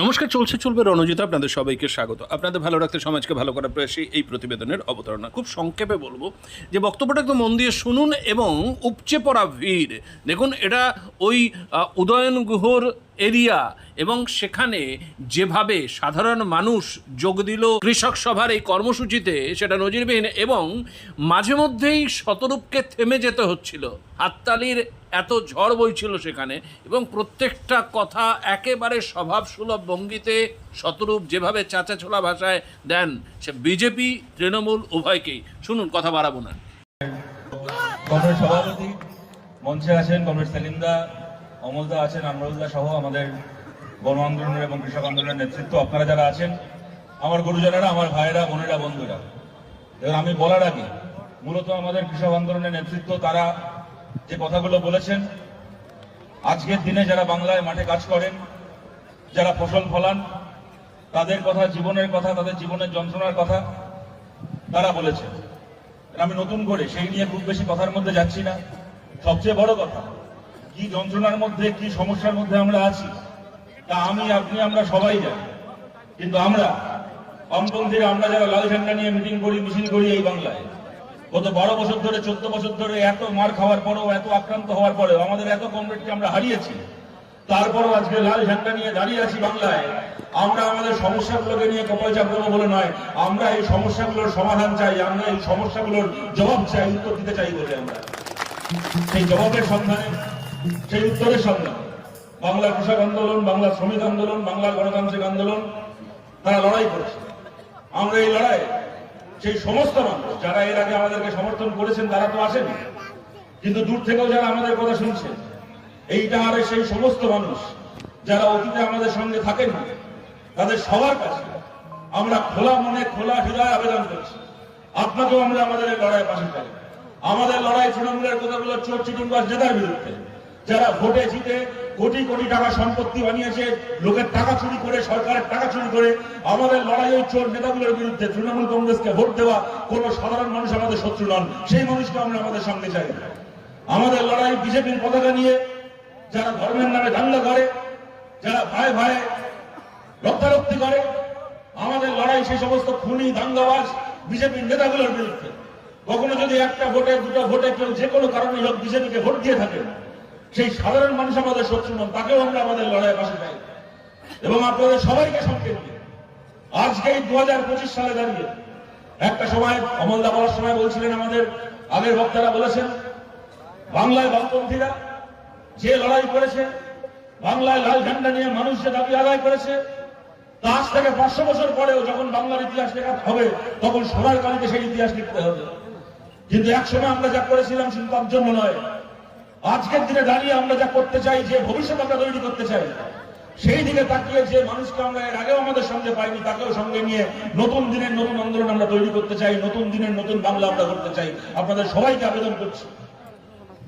নমস্কার, চলছে, চলবে রণজিত আপনাদের সবাইকে স্বাগত। আপনাদের ভালো রাখতে সমাজকে ভালো করার প্রয়াসে এই প্রতিবেদনের অবতারণা। খুব সংক্ষেপে বলব যে বক্তব্যটা একদম মন দিয়ে শুনুন এবং উপচে পড়া ভিড়। দেখুন, এটা ওই উদয়ন গুহর এরিয়া এবং সেখানে যেভাবে সাধারণ মানুষ যোগ দিল, কৃষক সভার এই কর্মসূচিতে সেটা নজিরবিহীন এবং মাঝে মধ্যেই শতরূপকে থেমে যেতে হচ্ছিল। হাততালির এত ঝড় বইছিল সেখানে এবং প্রত্যেকটা কথা একেবারে স্বভাব সুলভ ভঙ্গিতে শতরূপ যেভাবে চাচা ছোলা ভাষায় দেন, সে বিজেপি, তৃণমূল, উভয়কেই। শুনুন, কথা বাড়াবো না। কংগ্রেস সভাপতি মঞ্চে আছেন কংগ্রেস সেলিমদা অমলদা আছেন, আমরুলদা সহ আমাদের গণ আন্দোলনের এবং কৃষক আন্দোলনের নেতৃত্ব। আপনারা যারা আছেন, আমার গুরুজনেরা, আমার ভাইয়েরা, বোনেরা, বন্ধুরা, এবার আমি বলার আগে মূলত আমাদের কৃষক আন্দোলনের নেতৃত্ব, তারা যে কথাগুলো বলেছেন, আজকের দিনে যারা বাংলায় মাঠে কাজ করেন, যারা ফসল ফলান, তাদের কথা, জীবনের কথা, তাদের জীবনের যন্ত্রণার কথা তারা বলেছেন। আমি নতুন করে সেই নিয়ে খুব বেশি কথার মধ্যে যাচ্ছি না। সবচেয়ে বড় কথা কি যন্ত্রণার মধ্যে, কি সমস্যার মধ্যে আমরা আছি, তা আমি, আপনি, আমরা সবাই জানি। কিন্তু আমরা, বামপন্থীরা, আমরা যারা লাল ঝান্ডা নিয়ে মিটিং করি, মিছিল করি এই বাংলায়, গত বারো বছর ধরে, চোদ্দ বছর ধরে এত মার খাওয়ার পরেও, এত আক্রান্ত হওয়ার পরেও, আমাদের এত কমরেডকে আমরা হারিয়েছি, তারপরও আজকে লাল ঝান্ডা নিয়ে দাঁড়িয়ে আছি বাংলায়, আমরা আমাদের সমস্যাগুলোকে নিয়ে কপাল চাপড়াবো বলে নয়, আমরা এই সমস্যাগুলোর সমাধান চাই, আমরা এই সমস্যাগুলোর জবাব চাই, উত্তর দিতে চাই বলে আমরা। সেই জবাবের সন্ধানে সেই উত্তরের সন্ধানে বাংলা কৃষক আন্দোলন, বাংলা শ্রমিক আন্দোলন, বাংলা গণতান্ত্রিক আন্দোলন, তারা লড়াই করছে। আমরা এই লড়াই সেই সমস্ত মানুষ, যারা এর আগে আমাদেরকে সমর্থন করেছেন, তারা তো আসেনি। কিন্তু দূর থেকেও যারা আমাদের কথা শুনছেন এইটা আর সেই সমস্ত মানুষ, যারা অতীতে আমাদের সঙ্গে থাকেন তাদের সবার কাছে আমরা খোলা মনে, খোলা হৃদয় আবেদন করছি। আপনাকেও আমরা আমাদের লড়াই পাশে চাই আমাদের লড়াই তৃণমূলের কথাগুলো চোর চিটুনবাস নেতার বিরুদ্ধে। যারা ভোটে জিতে কোটি কোটি টাকা সম্পত্তি বানিয়েছে, লোকের টাকা চুরি করে, সরকারের টাকা চুরি করে, আমাদের লড়াই ওই চোর নেতাগুলোর বিরুদ্ধে তৃণমূল কংগ্রেসকে ভোট দেওয়া কোন সাধারণ মানুষ আমাদের শত্রু নন। সেই মানুষকে আমরা আমাদের সামনে চাই। আমাদের লড়াই বিজেপির পতাকা নিয়ে যারা ধর্মের নামে দাঙ্গা করে, যারা ভাই ভাই রক্তারক্তি করে, আমাদের লড়াই সেই সমস্ত খুনি দাঙ্গাবাজ বিজেপির নেতাগুলোর বিরুদ্ধে। কখনো যদি একটা ভোটে, দুটো ভোটে কেউ যে কোনো কারণে হোক বিজেপিকে ভোট দিয়ে থাকে সেই সাধারণ মানুষ আমাদের শত্রু নন, তাকেও আমরা আমাদের লড়াই পাশে চাই এবং আপনাদের সবাইকে সঙ্গে নিয়ে আজকে এই দু হাজার পঁচিশ সালে দাঁড়িয়ে একটা সময় অমলদা বলার সময় বলছিলেন আমাদের, আগের বক্তারা বলেছেন, বাংলায় বামপন্থীরা যে লড়াই করেছে, বাংলায় লাল ঝান্ডা নিয়ে মানুষ যে দাবি আদায় করেছে, তা আজ থেকে পাঁচশো বছর পরেও যখন বাংলার ইতিহাস লেখা হবে, তখন সবার কালীতে সেই ইতিহাস লিখতে হবে। কিন্তু একসময় আমরা যা করেছিলাম শুধু তার জন্য নয় আজকের দিনে দাঁড়িয়ে আমরা যা করতে চাই, যে ভবিষ্যৎ আমরা তৈরি করতে চাই, সেই দিকে তাকিয়ে যে মানুষকে আমরা এর আগেও আমাদের সঙ্গে পাইনি, তাকেও সঙ্গে নিয়ে নতুন দিনের নতুন আন্দোলন আমরা তৈরি করতে চাই, নতুন দিনের নতুন বাংলা আমরা করতে চাই। আপনাদের সবাইকে আবেদন করছি।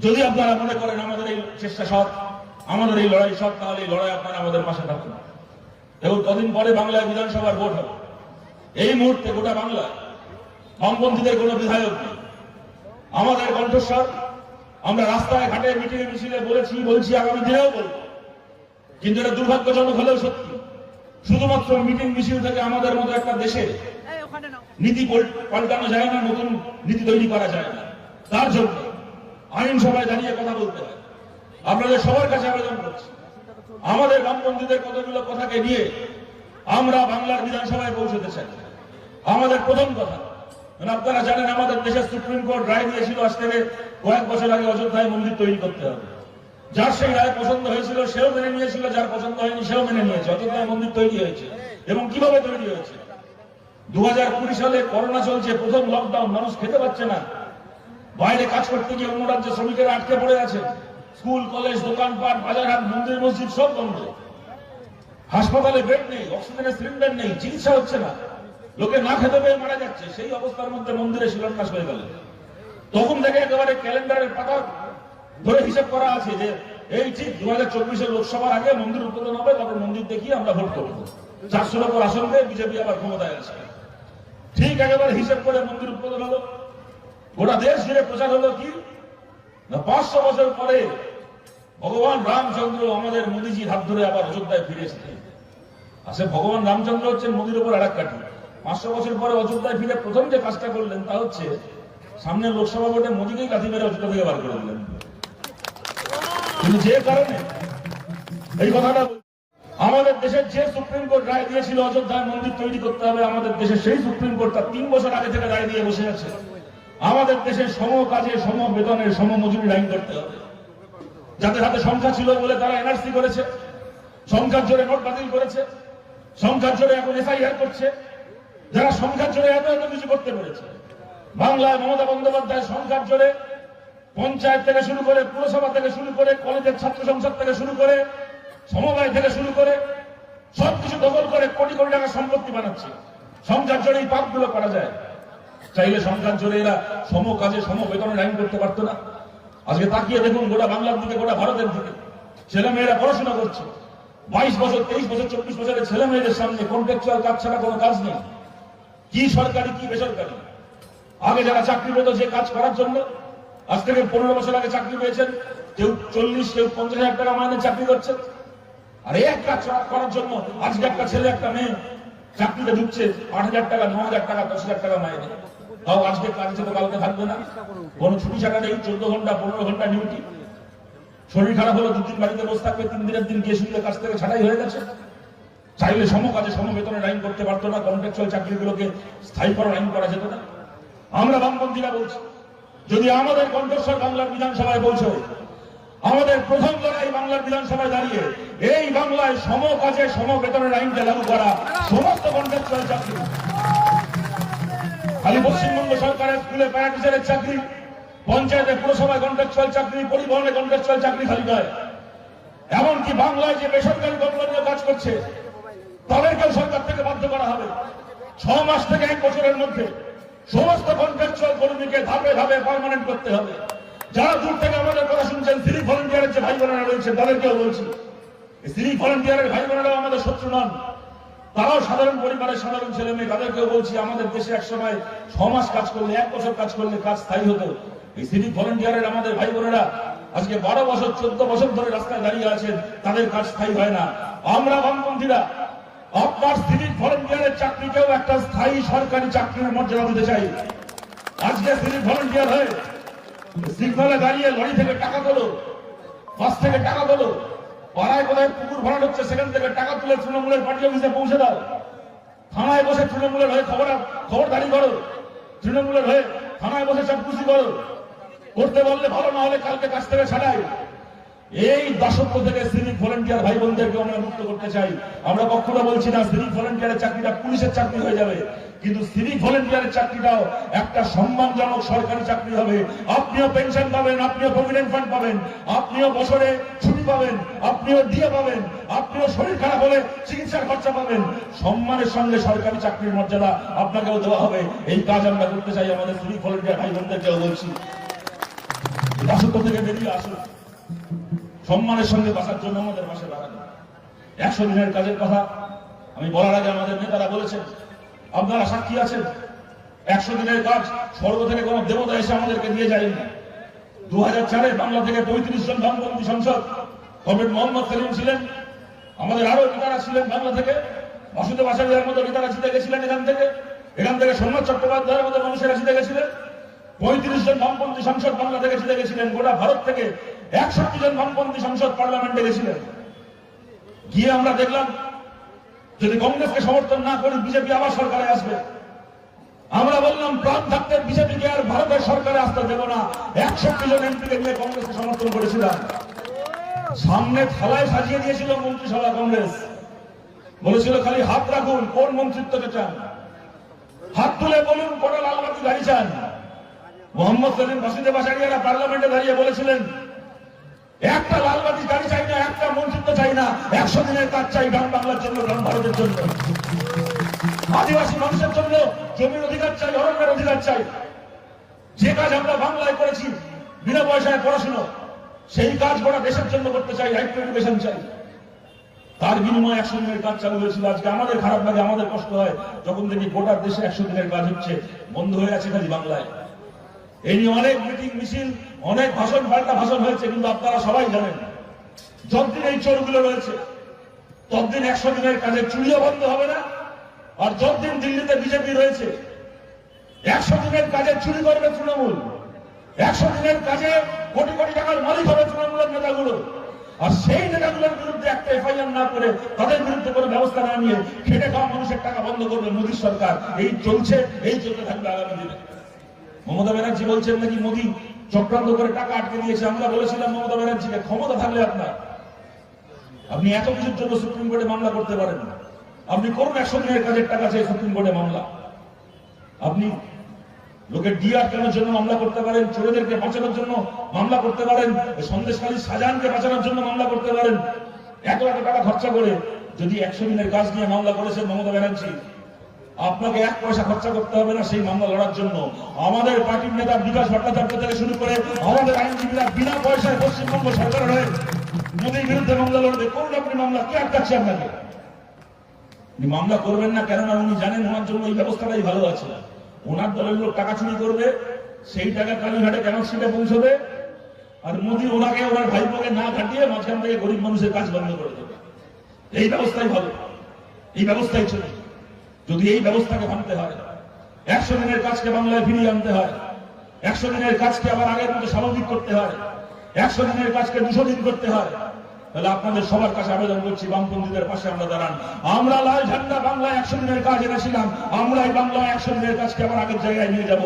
যদি আপনারা মনে করেন আমাদের এই চেষ্টা সৎ, আমাদের এই লড়াই সৎ, তাহলে এই লড়াই আপনারা আমাদের পাশে থাকুন। এবং কদিন পরে বাংলায় বিধানসভার ভোট হবে। এই মুহূর্তে গোটা বাংলায় বামপন্থীদের কোনো বিধায়ক নেই। আমাদের কণ্ঠস্বর আমরা রাস্তায় ঘাটে মিটিংয়ে মিছিলে বলেছি বলছি আগামী দিনেও বলব। কিন্তু এটা দুর্ভাগ্যজনক হলেও সত্যি। শুধুমাত্র মিটিং মিছিল থেকে আমাদের মতো একটা দেশে নীতি পাল্টানো যায় না নতুন নীতি তৈরি করা যায় না। তার জন্য আইনসভায় দাঁড়িয়ে কথা বলতে হয়। আপনাদের সবার কাছে আবেদন করছি। আমাদের বামপন্থীদের কতগুলো কথাকে নিয়ে আমরা বাংলার বিধানসভায় পৌঁছতে চাই? আমাদের প্রথম কথা আপনারা জানেন আমাদের দেশের সুপ্রিম কোর্ট রায় দিয়েছিল আজ থেকে কয়েক বছর আগে অযোধ্যায় মন্দির তৈরি করতে হবে। যার সেই রায় পছন্দ হয়েছিল, সেও মেনে নিয়েছিল, যার পছন্দ হয়নি সেও মেনে নিয়েছে। অযোধ্যায় মন্দির তৈরি হয়েছে। এবং কীভাবে তৈরি হয়েছে? দু সালে করোনা চলছে, প্রথম লকডাউন মানুষ খেতে পাচ্ছে না। বাইরে কাজ করতে গিয়ে অন্য রাজ্যে শ্রমিকেরা আটকে পড়ে আছে স্কুল, কলেজ, দোকানপাট, বাজারহাট, মন্দির, মসজিদ সব বন্ধ। হাসপাতালে বেড নেই, অক্সিজেনের সিলিন্ডার নেই, চিকিৎসা হচ্ছে না। লোকে না খেতে পেয়ে মারা যাচ্ছে, সেই অবস্থার মধ্যে মন্দিরে শিলান্যাস হয়ে গেল। তখন থেকে একেবারে ক্যালেন্ডারের পাতা ধরে হিসাব করা আছে যে, এই ঠিক দু হাজার চব্বিশের লোকসভার আগে মন্দির উদ্বোধন হবে তখন মন্দির দেখিয়ে আমরা ভোট করব। চারশোর ওপর আসন দিয়ে বিজেপি আবার ক্ষমতায় আছে ঠিক একেবারে হিসেব করে মন্দির উদ্বোধন হলো। গোটা দেশ জুড়ে প্রচার হলো কি? না, পাঁচশো বছর পরে ভগবান রামচন্দ্র আমাদের মোদীজির হাত ধরে আবার অযোধ্যায় ফিরে এসেছেন আসলে ভগবান রামচন্দ্র হচ্ছেন নদীর উপর আর এক কাঠি। পাঁচশো বছর পরে অযোধ্যায় ফিরে প্রথম যে কাজটা করলেন তা হচ্ছে সামনে লোকসভা ভোটে মোদীকেই লাথি মেরে অযোধ্যা থেকে বার করে দিলেন। যে কারণে এই কথাটা আমাদের দেশের যে সুপ্রিম কোর্ট রায় দিয়েছিল অযোধ্যায় মন্দির তৈরি করতে হবে, আমাদের দেশের সেই সুপ্রিম কোর্ট তার তিন বছর আগে থেকে রায় দিয়ে বসে আছে। আমাদের দেশের সম কাজে, সম বেতনে, সম মজুরি আইন করতে হবে। যাদের হাতে সংখ্যা ছিল বলে তারা এনআরসি করেছে, সংখ্যার জোরে নোট বাতিল করেছে, সংখ্যার জোরে এখন এসআইআর করছে। যারা সংখ্যার জোরে এত এত কিছু করতে পেরেছে। বাংলায় মমতা বন্দ্যোপাধ্যায় সংখ্যার জোরে পঞ্চায়েত থেকে শুরু করে পুরসভা থেকে শুরু করে কলেজের ছাত্র সংসদ থেকে শুরু করে সমবায় থেকে শুরু করে সবকিছু দখল করে কোটি কোটি টাকা সম্পত্তি বানাচ্ছে। সংখ্যার জোরে এই পাপগুলো করা যায়। চাইলে সংখ্যার জোরে এরা সম কাজে, সম বেতনের আইন করতে পারতো না। আজকে তাকিয়ে দেখুন গোটা বাংলার দিকে, গোটা ভারতের দিকে। ছেলে মেয়েরা পড়াশোনা করছে। বাইশ বছর, তেইশ বছর, চব্বিশ বছরের ছেলে মেয়েদের সামনে কন্ট্রাকচুয়াল কাজ ছাড়া কোনো কাজ নেই। কি সরকারি, কি বেসরকারি? আগে যারা চাকরি পেত যে কাজ করার জন্য, আজ থেকে পনেরো বছর আগে চাকরি পেয়েছেন, কেউ চল্লিশ, কেউ পঞ্চাশ হাজার টাকা মাইনে চাকরি করছেন। আর এই এক কাজ করার জন্য আজকে একটা ছেলে, একটা মেয়ে চাকরিতে ঢুকছে, আট হাজার টাকা, ন হাজার টাকা, দশ হাজার টাকা মাইনে। তাও আজকে কাজে তো কালকে থাকবে না। কোনো ছুটি ছাড়া নেই, চোদ্দ ঘণ্টা, পনেরো ঘণ্টা ডিউটি। শরীর খারাপ হলো, দুদিন বাড়িতে বসে থাকবে, তিন দিনের দিন গিয়ে শুনলে কাছ থেকে ছাড়াই হয়ে গেছে। চাইলে সম কাজে সম বেতনের আইন করতে পারতো না কন্ট্রাকচুয়াল চাকরিগুলোকে স্থায়ীকরণ আইন করা যেত না। আমরা বামপন্থীরা বলছি, যদি আমাদের কণ্ঠস্বর বাংলার বিধানসভায় পৌঁছয় আমাদের প্রথম লড়াই বাংলার বিধানসভায় দাঁড়িয়ে, এই বাংলায় সম কাজে সম বেতনের আইনকে লাগু করা সমস্ত কন্ট্রাকচুয়াল চাকরি। খালি পশ্চিমবঙ্গ সরকারের স্কুলে প্যারা টিচারের চাকরি, পঞ্চায়েতে পুরসভায় কন্ট্রাকচুয়াল চাকরি, পরিবহনে কন্ট্রাকচুয়াল চাকরি খালি নয়। এমনকি বাংলায় যে বেসরকারি কোম্পানিও কাজ করছে তাদেরকেও সরকার থেকে বাধ্য করা হবে। ছ মাস থেকে এক বছরের মধ্যে সমস্ত কন্ট্রাকচুয়াল কর্মীকে ধাপে ধাপে পার্মানেন্ট করতে হবে। যারা দূর থেকে আমাদের কথা শুনছেন সিভিক ভলেন্টিয়ারের যে ভাই বোনেরা রয়েছে তাদেরকেও বলছি সিভিক ভলেন্টিয়ারের ভাই বোনেরাও আমাদের শত্রু নন। তারাও সাধারণ পরিবারের সাধারণ ছেলে মেয়ে, তাদেরকেও বলছি, আমাদের দেশে এক সময় ছ মাস কাজ করলে, এক বছর কাজ করলে কাজ স্থায়ী হতো। এই সিভিক ভলেন্টিয়ারের আমাদের ভাই বোনেরা আজকে বারো বছর, চোদ্দ বছর ধরে রাস্তায় দাঁড়িয়ে আছেন, তাদের কাজ স্থায়ী হয় না। আমরা বামপন্থীরা আপনার সিভিক ভলেন্টিয়ারের চাকরিকেও একটা স্থায়ী সরকারি চাকরির মর্যাদা দিতে চাই। আজকে সিভিক ভলেন্টিয়ার হয়ে সিগনালে দাঁড়িয়ে লরি থেকে টাকা তোলো, বাস থেকে টাকা তোলো, পাড়ায় কোথায় পুকুর ভরাট হচ্ছে সেখান থেকে টাকা তুলে তৃণমূলের পার্টি অফিসে পৌঁছে দাও। থানায় বসে তৃণমূলের হয়ে খবর খবরদারি করো। তৃণমূলের হয়ে থানায় বসে চাপকুচি করো। করতে বললে ভালো না হলে কালকে কাছ থেকে ছাড়াই। এই দাসত্ব থেকে সিভিক ভলেন্টিয়ার ভাই বোনদেরকে আমরা মুক্ত করতে চাই। আমরা কখনো বলছি না সিভিক ভলেন্টিয়ারের চাকরিটা পুলিশের চাকরি হয়ে যাবে। কিন্তু সিভিক ভলেন্টিয়ারের চাকরিটাও একটা সম্মানজনক সরকারি চাকরি হবে। আপনিও পেনশন পাবেন, আপনিও প্রভিডেন্ট ফান্ড পাবেন, আপনিও বছরে ছুটি পাবেন, আপনিও দিয়ে পাবেন, আপনিও শরীর খারাপ হলে চিকিৎসার খরচা পাবেন। সম্মানের সঙ্গে সরকারি চাকরির মর্যাদা আপনাকেও দেওয়া হবে। এই কাজ আমরা করতে চাই আমাদের সিভিক ভলেন্টিয়ার ভাই বোনদেরকেও বলছি। দাসত্ব থেকে বেরিয়ে আসুন। সম্মানের সঙ্গে বাঁচার জন্য আমাদের পাশে দাঁড়ান। একশো দিনের কাজের কথা আমি বলার আগে আমাদের নেতারা বলেছেন, আপনারা সাক্ষী আছেন। একশো দিনের কাজ স্বর্গ থেকে কোনো দেবতা এসে আমাদেরকে দিয়ে যায়নি। দু হাজার চারে বাংলা থেকে পঁয়ত্রিশ জন বামপন্থী সংসদ কমরেড মোহাম্মদ সেলিম ছিলেন। আমাদের আরও নেতারা ছিলেন বাংলা থেকে। বাসুদেব আচার্যের মতো নেতারা জিতে গেছিলেন এখান থেকে। এখান থেকে সোমনাথ চট্টোপাধ্যায়ের মতো মানুষেরা জিতে গেছিলেন। পঁয়ত্রিশ জন বামপন্থী সংসদ বাংলা থেকে জিতে গেছিলেন। গোটা ভারত থেকে একষট্টি জন বামপন্থী সংসদ পার্লামেন্টে গেছিলেন। গিয়ে আমরা দেখলাম, যদি কংগ্রেসকে সমর্থন না করি, বিজেপি আবার সরকারে আসবে। আমরা বললাম, প্রাণ থাকতে বিজেপিকে আর ভারতের সরকারে আসতে দেব না। একষট্টি জন এমপিকে নিয়ে কংগ্রেসকে সমর্থন করেছিলাম। সামনে থালায় সাজিয়ে দিয়েছিল মন্ত্রিসভা কংগ্রেস। বলেছিল খালি হাত রাখুন, কোন মন্ত্রিত্বকে চান? হাত তুলে বলুন, কোন লালবাতি গাড়ি চান? মোহাম্মদ সেলিম বাসুদেব আচারিয়ারা পার্লামেন্টে দাঁড়িয়ে বলেছিলেন একটা লালবাতি গাড়ি চাই না, একটা মন্ত্রিত্ব চাই না, একশো দিনের কাজ চাই গ্রাম বাংলার জন্য গ্রাম ভারতের জন্য। আদিবাসী মানুষের জন্য জমির অধিকার চাই, অরণ্যের অধিকার চাই। যে কাজ আমরা বাংলায় করেছি, বিনা পয়সায় পড়াশুনো, সেই কাজ গোটা দেশের জন্য করতে চাই রাইট টু এডুকেশন চাই। তার বিনিময়ে একশো দিনের কাজ চালু হয়েছিল। আজকে আমাদের খারাপ লাগে, আমাদের কষ্ট হয়। যখন দেখি গোটা দেশে একশো দিনের কাজ হচ্ছে, বন্ধ হয়ে আছে খালি বাংলায়। এই নিয়ে অনেক মিটিং মিছিল অনেক ভাষণ পাল্টা ভাষণ হয়েছে, কিন্তু আপনারা সবাই জানেন। যতদিন এই চোরগুলো রয়েছে, ততদিন একশো দিনের কাজে চুরিও বন্ধ হবে না, আর যতদিন দিল্লিতে বিজেপি রয়েছে, একশো দিনের কাজে চুরি করবে তৃণমূল। একশো দিনের কাজে কোটি কোটি টাকার মালিক হবে তৃণমূলের নেতাগুলো। আর সেই নেতাগুলোর বিরুদ্ধে একটা এফআইআর না করে তাদের বিরুদ্ধে কোনো ব্যবস্থা না নিয়ে খেটে খাওয়া মানুষের টাকা বন্ধ করবে মোদী সরকার। এই চলছে, এই চলতে থাকবে আগামী দিনে। মমতা ব্যানার্জি বলছেন নাকি, মোদী চক্রান্ত করে টাকা আটকে দিয়েছে। আমরা বলেছিলাম, মমতা ব্যানার্জিকে ক্ষমতা থাকলে আপনার। আপনি এত কিছুর জন্য সুপ্রিম কোর্টে মামলা করতে পারেন না। আপনি করুন একশো দিনের কাজের টাকা চাই সুপ্রিম কোর্টে মামলা। আপনি লোকের ডিআর কেনার জন্য মামলা করতে পারেন, চোরেদেরকে বাঁচানোর জন্য মামলা করতে পারেন সন্দেশখালী শাহজাহানকে বাঁচানোর জন্য মামলা করতে পারেন। এত এত টাকা খরচা করে যদি একশো দিনের কাজ নিয়ে মামলা করেছেন মমতা ব্যানার্জি আপনাকে এক পয়সা খরচা করতে হবে না সেই মামলা লড়ার জন্য। আমাদের পার্টির নেতা বিকাশ ভট্টাচার্য থেকে শুরু করে আমাদের আইনজীবীরা বিনা পয়সায় পশ্চিমবঙ্গ সরকারের হয়ে মোদীর বিরুদ্ধে মামলা লড়বে। করুন আপনি মামলা, কে আটকাচ্ছে আপনাকে? মামলা করবেন না কেননা উনি জানেন ওনার জন্য এই ব্যবস্থাটাই ভালো আছে। ওনার দলের লোক টাকা চুরি করবে, সেই টাকা কালীঘাটে কেন সিটে পৌঁছবে? আর মোদী ওনাকে ওনার ভাইপোকে না ঘাটিয়ে মাঝখান থেকে গরিব মানুষের কাজ বন্ধ করে দেবে। এই ব্যবস্থাই ভালো। এই ব্যবস্থাই চলে যদি এই ব্যবস্থাকে ভাঙতে হয়, একশো দিনের কাজকে বাংলায় ফিরিয়ে আনতে হয়, একশো দিনের কাজকে আবার আগের মতো স্বাভাবিক করতে হয়, একশো দিনের কাজকে দুশো দিন করতে হয়, তাহলে আপনাদের সবার কাছে আবেদন করছি, বামপন্থীদের পাশে আমরা দাঁড়ান। আমরা লাল ঝান্ডা বাংলায় একশো দিনের কাজ এনেছিলাম আমরা এই বাংলায় একশো দিনের কাজকে আবার আগের জায়গায় নিয়ে যাব।